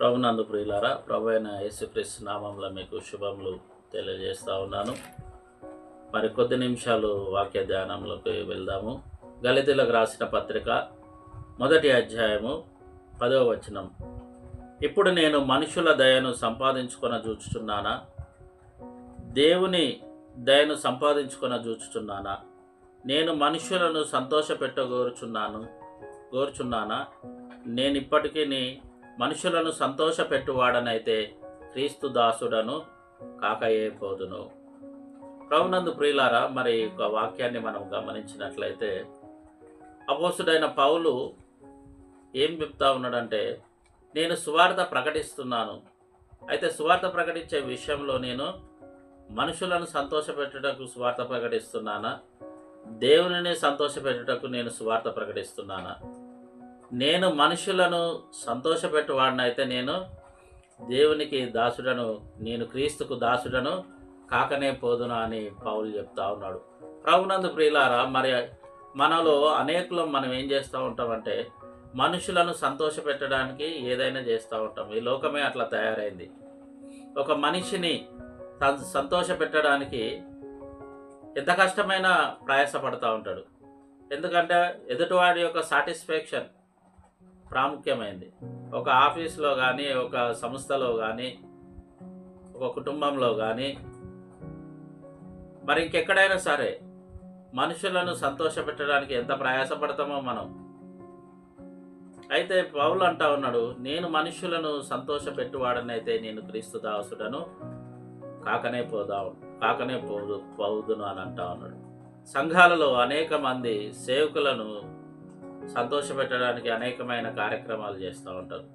ప్రభునందు ప్రియులారా ప్రభు అయిన యేసుక్రీస్తు నామంలో మీకు శుభములు తెలియజేస్తూ ఉన్నాను. మరి కొద్ది నిమిషాలు వాక్య ధ్యానంలోకి వెళ్దాము. గలితులకు రాసిన పత్రిక మొదటి అధ్యాయము పదవ వచనం. ఇప్పుడు నేను మనుషుల దయను సంపాదించుకొని చూచుచున్నానా? దేవుని దయను సంపాదించుకొని చూచుచున్నానా? నేను మనుషులను సంతోషపెట్టగోరుచున్నాను కోరుచున్నానా నేను ఇప్పటికీ నీ మనుషులను సంతోషపెట్టువాడనైతే క్రీస్తు దాసుడను కాకయే పోదును ప్రభునందు ప్రియులారా మరి ఒక యొక్క వాక్యాన్ని మనం గమనించినట్లయితే అపోసుడైన పౌలు ఏం చెప్తా ఉన్నాడంటే నేను సువార్త ప్రకటిస్తున్నాను. అయితే సువార్త ప్రకటించే విషయంలో నేను మనుషులను సంతోషపెట్టుటకు సువార్త ప్రకటిస్తున్నానా? దేవునిని సంతోషపెట్టుటకు నేను సువార్త ప్రకటిస్తున్నానా? నేను మనుషులను సంతోషపెట్టువాడినైతే నేను దేవునికి దాసుడను నేను క్రీస్తుకు దాసుడను కాకనే పోదును అని పౌలు చెప్తా ఉన్నాడు. ప్రభునందు ప్రియులారా మరి మనలో అనేకులం మనం ఏం చేస్తూ ఉంటామంటే మనుషులను సంతోషపెట్టడానికి ఏదైనా చేస్తూ ఉంటాం. ఈ లోకమే అట్లా తయారైంది. ఒక మనిషిని సంతోష సంతోషపెట్టడానికి ఎంత కష్టమైనా ప్రయాసపడతా ఉంటాడు. ఎందుకంటే ఎదుటివాడి యొక్క సాటిస్ఫాక్షన్ ప్రాముఖ్యమైంది. ఒక ఆఫీస్లో కానీ ఒక సంస్థలో కానీ ఒక కుటుంబంలో కానీ మరి ఇంకెక్కడైనా సరే మనుషులను సంతోషపెట్టడానికి ఎంత ప్రయాసపడతామో మనం. అయితే పౌలు అంటా ఉన్నాడు నేను మనుషులను సంతోషపెట్టువాడనైతే నేను క్రీస్తు దాసుడను కాకనే పోదాం కాకనే పోదు పోదును అని అంటా ఉన్నాడు. సంఘాలలో అనేక మంది సేవకులను సంతోషపెట్టడానికి అనేకమైన కార్యక్రమాలు చేస్తూ ఉంటారు.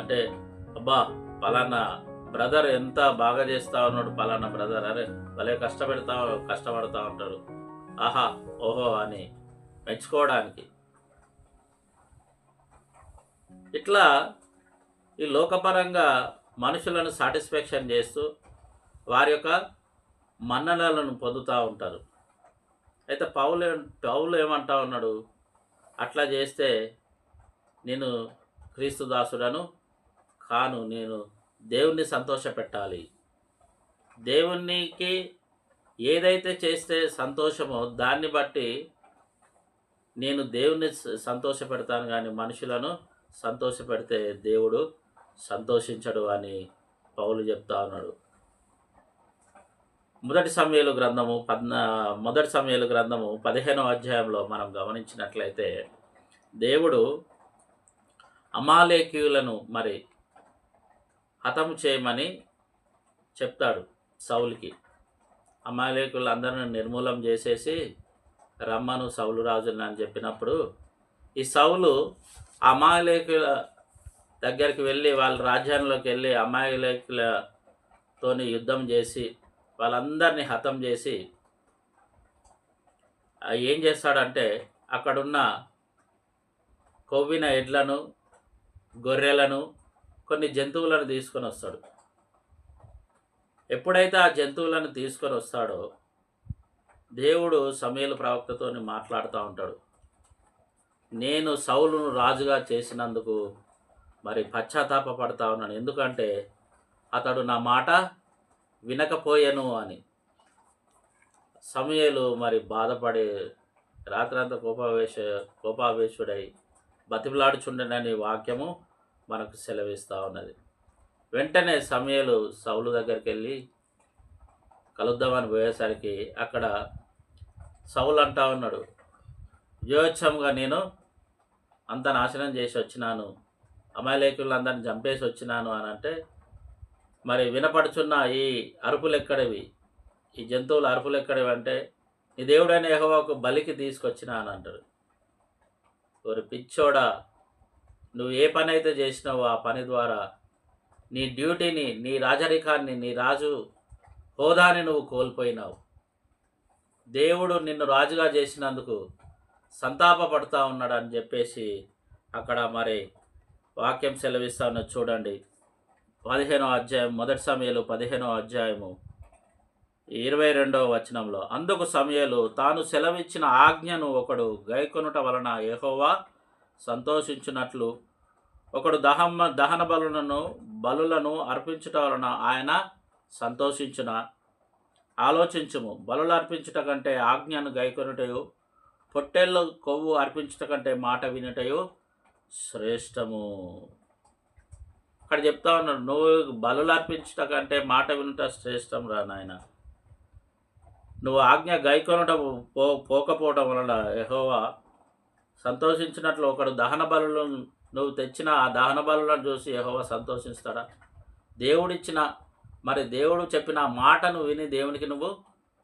అంటే అబ్బా పలానా బ్రదర్ ఎంత బాగా చేస్తా ఉన్నాడు పలానా బ్రదర్ అరే భలే కష్టపెడతా కష్టపడతా ఉంటాడు ఆహా ఓహో అని మెచ్చుకోవడానికి. ఇట్లా ఈ లోకపరంగా మనుషులను సాటిస్ఫాక్షన్ చేస్తూ వారి యొక్క మన్ననలను పొందుతూ ఉంటారు. అయితే పౌలు పౌలు ఏమంటా ఉన్నాడు? అట్లా చేస్తే నేను క్రీస్తు దాసుడను కాను నేను దేవుణ్ణి సంతోషపెట్టాలి. దేవునికి ఏదైతే చేస్తే సంతోషమో దాన్ని బట్టి నేను దేవుణ్ణి సంతోషపెడతాను కానీ మనుషులను సంతోషపెడితే దేవుడు సంతోషించడు అని పౌలు చెప్తా ఉన్నాడు. మొదటి సమయాలు గ్రంథము పద్నా మొదటి సమయాలు గ్రంథము పదిహేనవ అధ్యాయంలో మనం గమనించినట్లయితే దేవుడు అమాలేకీయులను మరి హతం చేయమని చెప్తాడు సౌలుకి. అమాలేకులందరిని నిర్మూలం చేసేసి రమ్మను సౌలు రాజుని అని చెప్పినప్పుడు ఈ సౌలు అమాలేకుల దగ్గరికి వెళ్ళి వాళ్ళ రాజ్యంలోకి వెళ్ళి అమాయలేకులతోని యుద్ధం చేసి వాళ్ళందరినీ హతం చేసి ఏం చేస్తాడంటే అక్కడున్న కొవ్విన ఎడ్లను గొర్రెలను కొన్ని జంతువులను తీసుకొని వస్తాడు. ఎప్పుడైతే ఆ జంతువులను తీసుకొని వస్తాడో దేవుడు సమయలు ప్రవక్తతో మాట్లాడుతూ ఉంటాడు. నేను సౌలును రాజుగా చేసినందుకు మరి పశ్చాత్తాప పడతా ఉన్నాను. ఎందుకంటే అతడు నా మాట వినకపోయాను అని. సమయలు మరి బాధపడి రాత్రంతా కోపావేశ కోపావేశుడై బతిమలాడుచుండనని వాక్యము మనకు సెలవిస్తూ ఉన్నది. వెంటనే సమయలు సౌలు దగ్గరికి వెళ్ళి కలుద్దామని పోయేసరికి అక్కడ సౌలు అంటా ఉన్నాడు విజయోత్సవంగా నేను అంత నాశనం చేసి వచ్చినాను అమాయకులందరిని చంపేసి వచ్చినాను అని అంటే మరి వినపడుచున్న ఈ అరుపులు ఎక్కడవి ఈ జంతువుల అరుపులు ఎక్కడవి అంటే నీ దేవుడైన యహోవాకు బలికి తీసుకొచ్చినా అని అంటారు ఒక పిచ్చోడా నువ్వు ఏ పని అయితే చేసినావో ఆ పని ద్వారా నీ డ్యూటీని నీ రాజరికాన్ని నీ రాజు హోదాని నువ్వు కోల్పోయినావు. దేవుడు నిన్ను రాజుగా చేసినందుకు సంతాపపడుతూ ఉన్నాడు అని చెప్పేసి అక్కడ మరి వాక్యం సెలవిస్తా ఉన్నది చూడండి. పదిహేనో అధ్యాయం మొదటి సమయంలో పదిహేనో అధ్యాయము ఇరవై రెండవ వచనంలో. అందుకు సమయాలు తాను సెలవిచ్చిన ఆజ్ఞను ఒకడు గైకొనుట వలన ఏహోవా సంతోషించినట్లు ఒకడు దహమ్మ దహన బలులను బలులను అర్పించుట వలన ఆయన సంతోషించిన? ఆలోచించుము. బలులు అర్పించుట కంటే ఆజ్ఞను గైకొనుటయు పొట్టేళ్ళు కొవ్వు అర్పించుట కంటే మాట వినుటయు శ్రేష్టము. అక్కడ చెప్తా ఉన్నాడు నువ్వు బలులు అర్పించట కంటే మాట వినుట శ్రేష్టం రా నాయన. నువ్వు ఆజ్ఞ గైకొనట పో పోకపోవడం వలన యహోవా సంతోషించినట్లు ఒకడు దహన బలులను నువ్వు తెచ్చిన ఆ దహన బలులను చూసి యహోవా సంతోషిస్తాడా? దేవుడిచ్చిన మరి దేవుడు చెప్పిన మాటను విని దేవునికి నువ్వు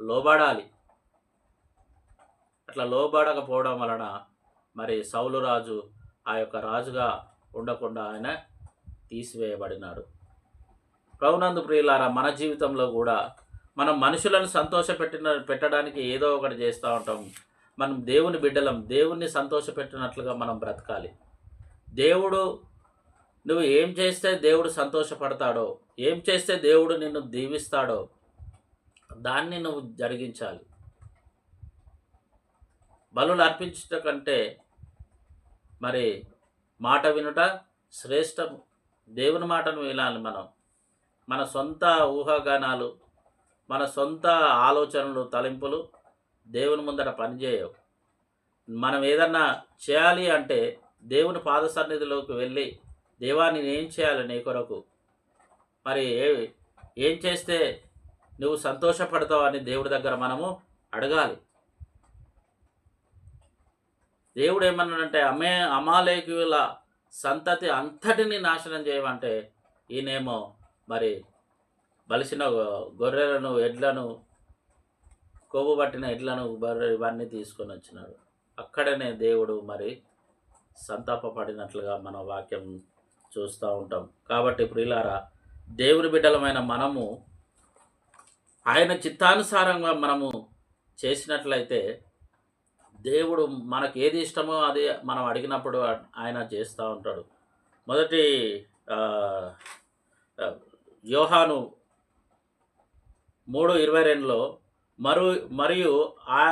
లోబడాలి. అట్లా లోబడకపోవడం వలన మరి సౌలు రాజు ఆ యొక్క రాజుగా ఉండకుండా ఆయన తీసివేయబడినాడు. ప్రభునందు ప్రియులారా మన జీవితంలో కూడా మనం మనుషులను సంతోషపెట్టిన పెట్టడానికి ఏదో ఒకటి చేస్తూ ఉంటాం. మనం దేవుని బిడ్డలం దేవుణ్ణి సంతోషపెట్టినట్లుగా మనం బ్రతకాలి. దేవుడు నువ్వు ఏం చేస్తే దేవుడు సంతోషపడతాడో ఏం చేస్తే దేవుడు నిన్ను దీవిస్తాడో దాన్ని నువ్వు జరిగించాలి. బలులు అర్పించట కంటే మరి మాట వినుట శ్రేష్టము దేవుని మాటను వినాలి మనం. మన సొంత ఊహాగానాలు మన సొంత ఆలోచనలు తలింపులు దేవుని ముందర పనిచేయవు. మనం ఏదన్నా చేయాలి అంటే దేవుని పాద సన్నిధిలోకి వెళ్ళి దేవాన్ని నేను ఏం చేయాలి నీ కొరకు? మరి ఏ ఏం చేస్తే నువ్వు సంతోషపడతావు అని దేవుడి దగ్గర మనము అడగాలి. దేవుడు ఏమన్నాడంటే అమే అమాలేకుల సంతతి అంతటిని నాశనం చేయమంటే ఈయనేమో మరి బలిసిన గొర్రెలను ఎడ్లను కొవ్వు పట్టిన ఎడ్లను బర్రె ఇవన్నీ తీసుకొని వచ్చినాడు. అక్కడనే దేవుడు మరి సంతాపపడినట్లుగా మన వాక్యం చూస్తూ ఉంటాం. కాబట్టి ప్రియులారా దేవుని బిడ్డలమైన మనము ఆయన చిత్తానుసారంగా మనము చేసినట్లయితే దేవుడు మనకు ఏది ఇష్టమో అది మనం అడిగినప్పుడు ఆయన చేస్తూ ఉంటాడు. మొదటి యోహాను మూడు ఇరవై రెండులో మరు మరియు ఆ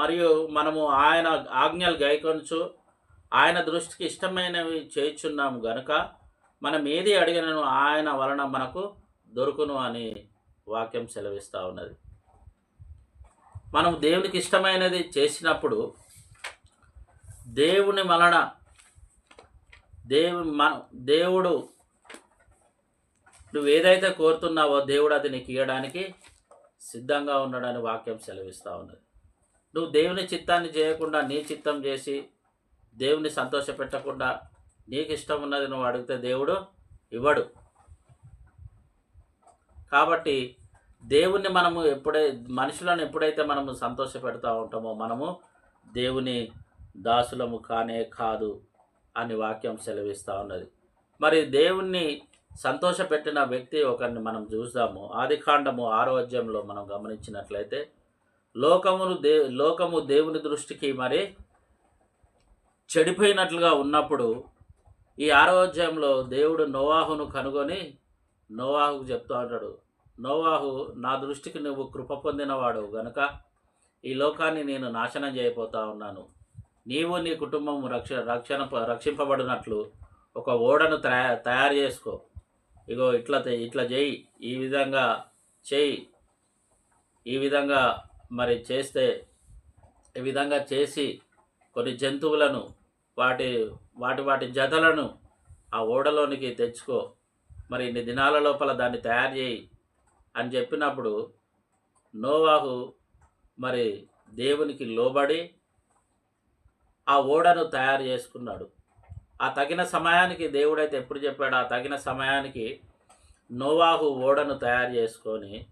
మరియు మనము ఆయన ఆజ్ఞలు గైకొనచ్చు ఆయన దృష్టికి ఇష్టమైనవి చేయుచున్నాము గనుక మనం ఏది అడిగినను ఆయన వలన మనకు దొరుకును అని వాక్యం సెలవిస్తూ ఉన్నది. మనం దేవునికి ఇష్టమైనది చేసినప్పుడు దేవుని వలన దేవు మన దేవుడు నువ్వు ఏదైతే కోరుతున్నావో దేవుడు అది నీకు ఇవ్వడానికి సిద్ధంగా ఉన్నాడని వాక్యం సెలవిస్తూ ఉన్నది. నువ్వు దేవుని చిత్తాన్ని చేయకుండా నీ చిత్తం చేసి దేవుని సంతోషపెట్టకుండా నీకు ఇష్టం ఉన్నది నువ్వు అడిగితే దేవుడు ఇవ్వడు. కాబట్టి దేవుణ్ణి మనము ఎప్పుడై మనుషులను ఎప్పుడైతే మనము సంతోష పెడతా ఉంటామో మనము దేవుని దాసులము కానే కాదు అని వాక్యం సెలవిస్తూ ఉన్నది. మరి దేవుణ్ణి సంతోషపెట్టిన వ్యక్తి ఒకరిని మనం చూద్దాము ఆదికాండము ఆరోగ్యంలో మనం గమనించినట్లయితే లోకమును దే లోకము దేవుని దృష్టికి మరి చెడిపోయినట్లుగా ఉన్నప్పుడు ఈ ఆరోగ్యంలో దేవుడు నోవాహును కనుగొని నోవాహుకు చెప్తూ ఉంటాడు నోవాహు నా దృష్టికి నువ్వు కృప పొందినవాడు గనుక ఈ లోకాన్ని నేను నాశనం చేయబోతా ఉన్నాను. నీవు నీ కుటుంబం రక్ష రక్షణ రక్షింపబడినట్లు ఒక ఓడను తయారు చేసుకో. ఇగో ఇట్లా ఇట్లా చేయి. ఈ విధంగా చేయి. ఈ విధంగా మరి చేస్తే ఈ విధంగా చేసి కొన్ని జంతువులను వాటి వాటి వాటి జతలను ఆ ఓడలోనికి తెచ్చుకో. మరి ఇన్ని దినాల లోపల దాన్ని తయారు చేయి. అని చెప్పినప్పుడు నోవాహు మరి దేవునికి లోబడి ఆ ఓడను తయారు చేసుకున్నాడు. ఆ తగిన సమయానికి దేవుడైతే ఎప్పుడు చెప్పాడు? ఆ తగిన సమయానికి నోవాహు ఓడను తయారు చేసుకొని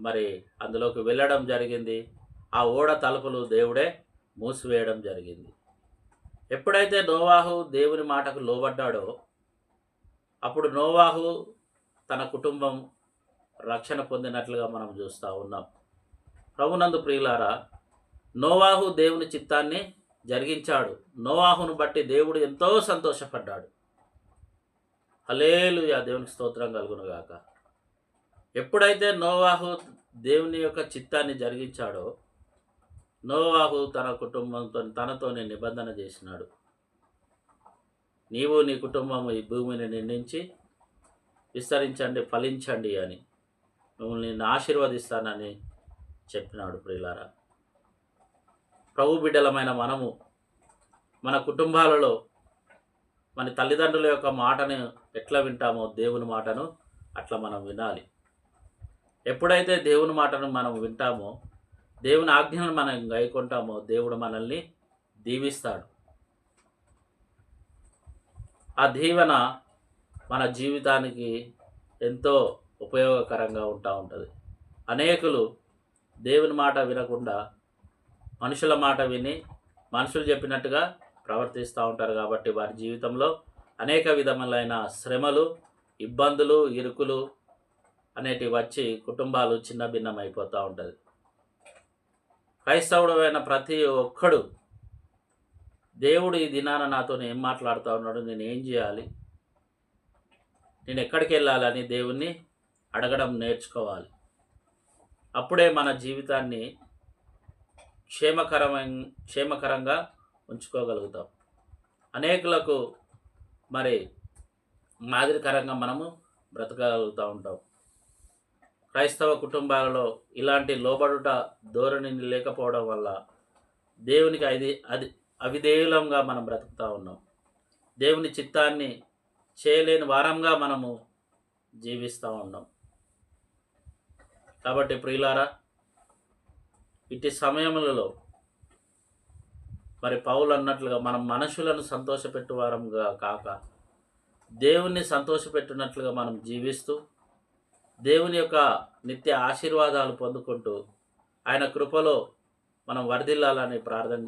మరి అందులోకి వెళ్ళడం జరిగింది. ఆ ఓడ తలుపులు దేవుడే మూసివేయడం జరిగింది. ఎప్పుడైతే నోవాహు దేవుని మాటకు లోబడ్డాడో అప్పుడు నోవాహు తన కుటుంబం రక్షణ పొందినట్లుగా మనం చూస్తూ ఉన్నాం. ప్రభునందు ప్రియులారా నోవాహు దేవుని చిత్తాన్ని జరిగించాడు. నోవాహును బట్టి దేవుడు ఎంతో సంతోషపడ్డాడు. హలేలు ఆ దేవునికి స్తోత్రం కలుగునుగాక. ఎప్పుడైతే నోవాహు దేవుని యొక్క చిత్తాన్ని జరిగించాడో నోవాహు తన కుటుంబంతో తనతోనే నిబంధన చేసినాడు. నీవు నీ కుటుంబము ఈ భూమిని నిండించి విస్తరించండి ఫలించండి అని. మిమ్మల్ని నేను ఆశీర్వదిస్తానని చెప్పినాడు ప్రియులారా. ప్రభు బిడ్డలమైన మనము మన కుటుంబాలలో మన తల్లిదండ్రుల యొక్క మాటను ఎట్లా వింటామో దేవుని మాటను అట్లా మనం వినాలి. ఎప్పుడైతే దేవుని మాటను మనం వింటామో దేవుని ఆజ్ఞను మనం గైకొంటామో దేవుడు మనల్ని దీవిస్తాడు. ఆ దీవెన మన జీవితానికి ఎంతో ఉపయోగకరంగా ఉంటా ఉంటుంది. అనేకులు దేవుని మాట వినకుండా మనుషుల మాట విని మనుషులు చెప్పినట్టుగా ప్రవర్తిస్తూ ఉంటారు కాబట్టి వారి జీవితంలో అనేక విధములైన శ్రమలు ఇబ్బందులు ఇరుకులు అనేటివి వచ్చి కుటుంబాలు చిన్న భిన్నం అయిపోతూ ఉంటుంది. క్రైస్తవుడమైన ప్రతి ఒక్కడు దేవుడు ఈ దినాన నాతో ఏం మాట్లాడుతూ ఉన్నాడు నేను ఏం చేయాలి? నేను ఎక్కడికి వెళ్ళాలని దేవుణ్ణి అడగడం నేర్చుకోవాలి. అప్పుడే మన జీవితాన్ని క్షేమకరమైన క్షేమకరంగా ఉంచుకోగలుగుతాం. అనేకులకు మరి మాదిరికరంగా మనము బ్రతకగలుగుతూ ఉంటాం. క్రైస్తవ కుటుంబాలలో ఇలాంటి లోబడుట ధోరణి లేకపోవడం వల్ల దేవునికి అది అది అవిధేయులంగా మనం బ్రతుకుతూ ఉన్నాం. దేవుని చిత్తాన్ని చేయలేని వారంగా మనము జీవిస్తూ ఉన్నాం. కాబట్టి ప్రియులారా ఇట్టి సమయములలో మరి పౌలు అన్నట్లుగా మనం మనుషులను సంతోషపెట్టువారంగా కాక దేవుణ్ణి సంతోషపెట్టినట్లుగా మనం జీవిస్తూ దేవుని యొక్క నిత్య ఆశీర్వాదాలు పొందుకుంటూ ఆయన కృపలో మనం వరదిల్లాలని ప్రార్థన